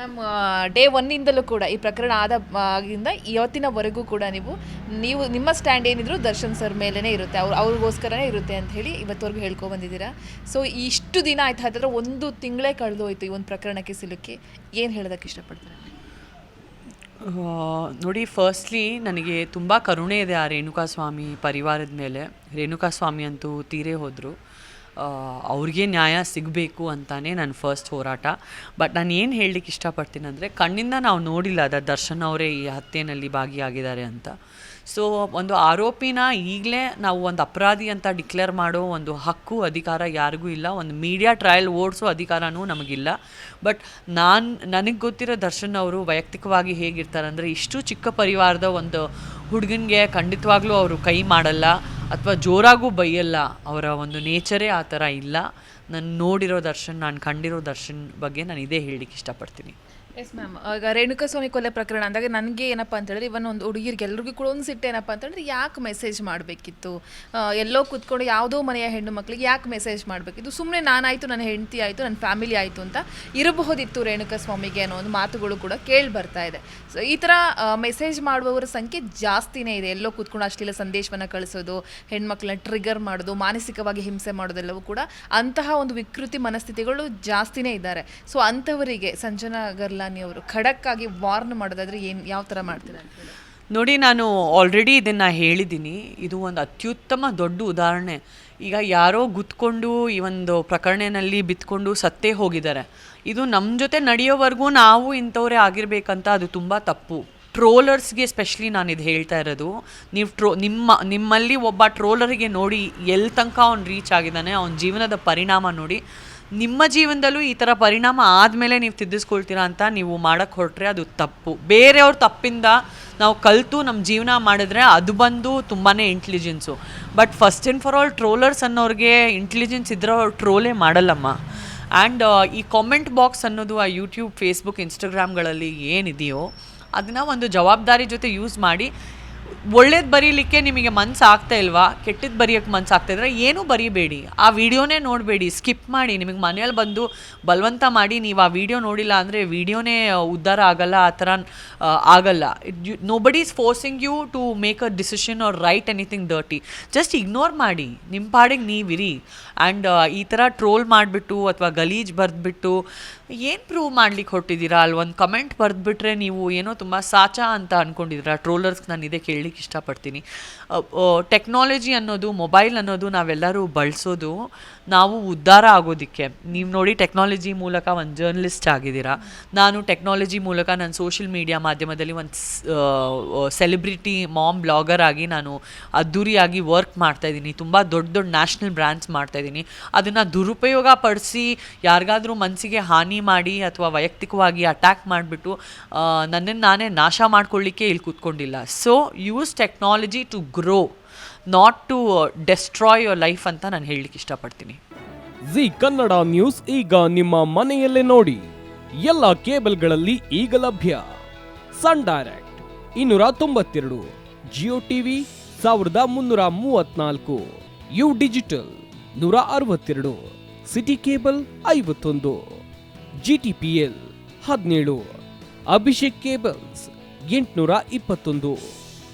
Ma'am day ಒನ್ನಿಂದಲೂ ಕೂಡ ಈ ಪ್ರಕರಣ ಆದ ಆಗಿಂದ ಇವತ್ತಿನವರೆಗೂ ಕೂಡ ನೀವು ನೀವು ನಿಮ್ಮ ಸ್ಟ್ಯಾಂಡ್ ಏನಿದ್ರು ದರ್ಶನ್ ಸರ್ ಮೇಲೇ ಇರುತ್ತೆ. ಅವ್ರು, ಅವ್ರಿಗೋಸ್ಕರನೇ ಇರುತ್ತೆ ಅಂತ ಹೇಳಿ ಇವತ್ತವರೆಗೂ ಹೇಳ್ಕೊ ಬಂದಿದ್ದೀರಾ. ಸೊ ಇಷ್ಟು ದಿನ ಆಯ್ತು. ಹಾಗಾದ್ರೆ ಒಂದು ತಿಂಗಳೇ ಕಳೆದು ಹೋಯ್ತು ಈ ಒಂದು ಪ್ರಕರಣಕ್ಕೆ ಸಿಲುಕಿ. ಏನು ಹೇಳೋದಕ್ಕೆ ಇಷ್ಟಪಡ್ತಾರೆ? ನೋಡಿ ಫಸ್ಟ್ಲಿ ನನಗೆ ತುಂಬ ಕರುಣೆ ಇದೆ ಆ ರೇಣುಕಾಸ್ವಾಮಿ ಪರಿವಾರದ ಮೇಲೆ. ರೇಣುಕಾಸ್ವಾಮಿ ಅಂತೂ ತೀರೇ ಹೋದರು. ಅವ್ರಿಗೆ ನ್ಯಾಯ ಸಿಗಬೇಕು ಅಂತಾನೆ ನನ್ನ ಫಸ್ಟ್ ಹೋರಾಟ. ಬಟ್ ನಾನು ಏನು ಹೇಳಲಿಕ್ಕೆ ಇಷ್ಟಪಡ್ತೀನಿ ಅಂದರೆ, ಕಣ್ಣಿಂದ ನಾವು ನೋಡಿಲ್ಲ ಅದ ದರ್ಶನ್ ಅವರೇ ಈ ಹತ್ಯೆಯಲ್ಲಿ ಭಾಗಿಯಾಗಿದ್ದಾರೆ ಅಂತ. ಸೊ ಒಂದು ಆರೋಪಿನ ಈಗಲೇ ನಾವು ಒಂದು ಅಪರಾಧಿ ಅಂತ ಡಿಕ್ಲೇರ್ ಮಾಡೋ ಒಂದು ಹಕ್ಕು, ಅಧಿಕಾರ ಯಾರಿಗೂ ಇಲ್ಲ. ಒಂದು ಮೀಡಿಯಾ ಟ್ರಯಲ್ ಓಡಿಸೋ ಅಧಿಕಾರನೂ ನಮಗಿಲ್ಲ. ಬಟ್ ನಾನು, ನನಗೆ ಗೊತ್ತಿರೋ ದರ್ಶನ್ ಅವರು ವೈಯಕ್ತಿಕವಾಗಿ ಹೇಗಿರ್ತಾರೆ ಅಂದರೆ, ಇಷ್ಟು ಚಿಕ್ಕ ಪರಿವಾರದ ಒಂದು ಹುಡುಗನಿಗೆ ಖಂಡಿತವಾಗ್ಲೂ ಅವರು ಕೈ ಮಾಡಲ್ಲ. ಅಥವಾ ಜೋರಾಗೂ ಬೈಯಲ್ಲ, ಅವರ ಒಂದು ನೇಚರೇ ಆ ಥರ ಇಲ್ಲ. ನಾನು ನೋಡಿರೋ ದರ್ಶನ್, ನಾನು ಕಂಡಿರೋ ದರ್ಶನ್ ಬಗ್ಗೆ ನಾನು ಇದೇ ಹೇಳಲಿಕ್ಕೆ ಇಷ್ಟಪಡ್ತೀನಿ. ಎಸ್ ಮ್ಯಾಮ್ ಈಗ ರೇಣುಕಾಸ್ವಾಮಿ ಕೊಲೆ ಪ್ರಕರಣ ಅಂದಾಗ ನನಗೆ ಏನಪ್ಪ ಅಂತ ಹೇಳಿದ್ರೆ ಇವನ್ ಒಂದು ಹುಡುಗಿರಿಗೆ ಎಲ್ರಿಗೂ ಕೂಡ ಒಂದು ಸಿಟ್ಟು ಏನಪ್ಪ ಅಂತ ಹೇಳಿದ್ರೆ ಯಾಕೆ ಮೆಸೇಜ್ ಮಾಡಬೇಕಿತ್ತು? ಎಲ್ಲೋ ಕೂತ್ಕೊಂಡು ಯಾವುದೋ ಮನೆಯ ಹೆಣ್ಣು ಮಕ್ಕಳಿಗೆ ಯಾಕೆ ಮೆಸೇಜ್ ಮಾಡಬೇಕಿತ್ತು? ಸುಮ್ಮನೆ ನಾನಾಯಿತು, ನನ್ನ ಹೆಂಡತಿ ಆಯಿತು, ನನ್ನ ಫ್ಯಾಮಿಲಿ ಆಯಿತು ಅಂತ ಇರಬಹುದಿತ್ತು ರೇಣುಕಾಸ್ವಾಮಿಗೆ ಅನ್ನೋ ಒಂದು ಮಾತುಗಳು ಕೂಡ ಕೇಳಿ ಬರ್ತಾ ಇದೆ. ಸೊ ಈ ಥರ ಮೆಸೇಜ್ ಮಾಡುವವರ ಸಂಖ್ಯೆ ಜಾಸ್ತಿನೇ ಇದೆ. ಎಲ್ಲೋ ಕೂತ್ಕೊಂಡು ಅಶ್ಲೀಲ ಸಂದೇಶವನ್ನು ಕಳಿಸೋದು, ಹೆಣ್ಮಕ್ಳನ್ನ ಟ್ರಿಗರ್ ಮಾಡೋದು, ಮಾನಸಿಕವಾಗಿ ಹಿಂಸೆ ಮಾಡೋದೆಲ್ಲವೂ ಕೂಡ ಅಂತಹ ಒಂದು ವಿಕೃತಿ ಮನಸ್ಥಿತಿಗಳು ಜಾಸ್ತಿನೇ ಇದ್ದಾರೆ. ಸೊ ಅಂಥವರಿಗೆ, ಸಂಜನಾ ಗರ್ಲಾನಿ ಅವರು ಖಡಕ್ಕಾಗಿ ವಾರ್ನ್ ಮಾಡೋದಾದ್ರೆ ಏನು, ಯಾವ ಥರ ಮಾಡ್ತೀರಾ? ನೋಡಿ, ನಾನು ಆಲ್ರೆಡಿ ಇದನ್ನು ಹೇಳಿದ್ದೀನಿ ಇದು ಒಂದು ಅತ್ಯುತ್ತಮ ದೊಡ್ಡ ಉದಾಹರಣೆ. ಈಗ ಯಾರೋ ಗುತ್ಕೊಂಡು ಈ ಒಂದು ಪ್ರಕರಣದಲ್ಲಿ ಬಿತ್ಕೊಂಡು ಸತ್ತೇ ಹೋಗಿದ್ದಾರೆ. ಇದು ನಮ್ಮ ಜೊತೆ ನಡೆಯೋವರೆಗೂ ನಾವು ಇಂಥವರೇ ಆಗಿರಬೇಕಂತ ಅದು ತುಂಬ ತಪ್ಪು. ಟ್ರೋಲರ್ಸ್ಗೆ ಸ್ಪೆಷಲಿ ನಾನು ಇದು ಹೇಳ್ತಾ ಇರೋದು, ನೀವು ಟ್ರೋ, ನಿಮ್ಮ, ನಿಮ್ಮಲ್ಲಿ ಒಬ್ಬ ಟ್ರೋಲರಿಗೆ ನೋಡಿ ಎಲ್ಲಿ ತನಕ ಅವ್ನು ರೀಚ್ ಆಗಿದ್ದಾನೆ, ಅವನ ಜೀವನದ ಪರಿಣಾಮ ನೋಡಿ. ನಿಮ್ಮ ಜೀವನದಲ್ಲೂ ಈ ಥರ ಪರಿಣಾಮ ಆದಮೇಲೆ ನೀವು ತಿದ್ದಿಸ್ಕೊಳ್ತೀರಾ ಅಂತ ನೀವು ಮಾಡೋಕ್ಕೆ ಹೊರಟ್ರೆ ಅದು ತಪ್ಪು. ಬೇರೆಯವ್ರ ತಪ್ಪಿಂದ ನಾವು ಕಲಿತು ನಮ್ಮ ಜೀವನ ಮಾಡಿದ್ರೆ ಅದು ಬಂದು ತುಂಬಾ intelligence but first and for all trollers ಅನ್ನೋರಿಗೆ intelligence ಇದ್ರೆ ಅವ್ರು ಟ್ರೋಲೇ ಮಾಡಲ್ಲಮ್ಮ. ಆ್ಯಂಡ್ ಈ ಕಾಮೆಂಟ್ ಬಾಕ್ಸ್ ಅನ್ನೋದು ಆ ಯೂಟ್ಯೂಬ್ ಫೇಸ್ಬುಕ್ ಇನ್ಸ್ಟಾಗ್ರಾಮ್ಗಳಲ್ಲಿ ಏನಿದೆಯೋ ಅದನ್ನ ಒಂದು ಜವಾಬ್ದಾರಿ ಜೊತೆ ಯೂಸ್ ಮಾಡಿ ಒಳ್ಳೇದು ಬರೀಲಿಕ್ಕೆ ನಿಮಗೆ ಮನ್ಸು ಆಗ್ತಾ ಇಲ್ವಾ? ಕೆಟ್ಟದ್ದು ಬರೆಯೋಕ್ಕೆ ಮನ್ಸು ಆಗ್ತಾ ಇದ್ರೆ ಏನೂ ಬರೀಬೇಡಿ. ಆ ವಿಡಿಯೋನೇ ನೋಡಬೇಡಿ. ಸ್ಕಿಪ್ ಮಾಡಿ. ನಿಮಗೆ ಮನೇಲಿ ಬಂದು ಬಲವಂತ ಮಾಡಿ ನೀವು ಆ ವಿಡಿಯೋ ನೋಡಿಲ್ಲ ಅಂದರೆ ವಿಡಿಯೋನೇ ಉದ್ಧಾರ ಆಗಲ್ಲ, ಆ ಥರ ಆಗಲ್ಲ. Nobody is forcing you to make a decision or write anything dirty just ignore ಮಾಡಿ. ನಿಮ್ಮ ಪಾಡಿಗೆ ನೀವಿರಿ. ಆ್ಯಂಡ್ ಈ ಥರ ಟ್ರೋಲ್ ಮಾಡಿಬಿಟ್ಟು ಅಥವಾ ಗಲೀಜ್ ಬರೆದ್ಬಿಟ್ಟು ಏನು ಪ್ರೂವ್ ಮಾಡ್ಲಿಕ್ಕೆ ಹೊರಟಿದ್ದೀರಾ ಅಲ್ಲಿ ಒಂದು ಕಮೆಂಟ್ ಬರೆದ್ಬಿಟ್ರೆ ನೀವು ಏನೋ ತುಂಬ ಸಾಚ ಅಂತ ಅಂದ್ಕೊಂಡಿದ್ದೀರಾ ಟ್ರೋಲರ್ಸ್ ನಾನು ಇದೇ ಕೇಳಲಿಕ್ಕೆ ಇಷ್ಟಪಡ್ತೀನಿ. ಟೆಕ್ನಾಲಜಿ ಅನ್ನೋದು ಮೊಬೈಲ್ ಅನ್ನೋದು ನಾವೆಲ್ಲರೂ ಬಳಸೋದು ನಾವು ಉದ್ಧಾರ ಆಗೋದಕ್ಕೆ. ನೀವು ನೋಡಿ ಟೆಕ್ನಾಲಜಿ ಮೂಲಕ ಒಂದು ಜರ್ನಲಿಸ್ಟ್ ಆಗಿದ್ದೀರಾ. ನಾನು ಟೆಕ್ನಾಲಜಿ ಮೂಲಕ ನಾನು ಸೋಷಿಯಲ್ ಮೀಡಿಯಾ ಮಾಧ್ಯಮದಲ್ಲಿ ಒಂದು ಸೆಲೆಬ್ರಿಟಿ ಮಾಮ್ ಬ್ಲಾಗರ್ ಆಗಿ ನಾನು ಅದ್ದೂರಿಯಾಗಿ ವರ್ಕ್ ಮಾಡ್ತಾ ಇದ್ದೀನಿ. ತುಂಬ ದೊಡ್ಡ ದೊಡ್ಡ ನ್ಯಾಷನಲ್ ಬ್ರ್ಯಾಂಡ್ಸ್ ಮಾಡ್ತಾ ಇದ್ದೀನಿ. ಅದನ್ನು ದುರುಪಯೋಗ ಪಡಿಸಿ ಯಾರಿಗಾದರೂ ಮನಸ್ಸಿಗೆ ಹಾನಿ ಮಾಡಿ ಅಥವಾ ವೈಯಕ್ತಿಕವಾಗಿ ಅಟ್ಯಾಕ್ ಮಾಡಿಬಿಟ್ಟು ನನ್ನನ್ನು ನಾನೇ ನಾಶ ಮಾಡ್ಕೊಳ್ಳಿಕ್ಕೆ ಇಲ್ಲಿ ಕೂತ್ಕೊಂಡಿಲ್ಲ. So use technology to grow not to destroy your life ಅಂತ ನಾನು ಹೇಳಲಿಕ್ಕೆ ಇಷ್ಟಪಡ್ತೀನಿ. ಜಿ ಕನ್ನಡ ನ್ಯೂಸ್ ಈಗ ನಿಮ್ಮ ಮನೆಯಲ್ಲೇ ನೋಡಿ. ಎಲ್ಲ ಕೇಬಲ್ಗಳಲ್ಲಿ ಈಗ ಲಭ್ಯ. ಸನ್ ಡೈರೆಕ್ಟ್ ಇನ್ನೂರ ತೊಂಬತ್ತೆರಡು ಜಿಯೋ ಟಿವಿ ಸಾವಿರದ ಮುನ್ನೂರ ಮೂವತ್ನಾಲ್ಕು ಯು ಡಿಜಿಟಲ್ ನೂರ ಅರವತ್ತೆರಡು ಸಿಟಿ ಕೇಬಲ್ ಐವತ್ತೊಂದು ಜಿ ಟಿ ಪಿ ಎಲ್ ಹದಿನೇಳು ಅಭಿಷೇಕ್ ಕೇಬಲ್ಸ್ ಎಂಟುನೂರ ಇಪ್ಪತ್ತೊಂದು.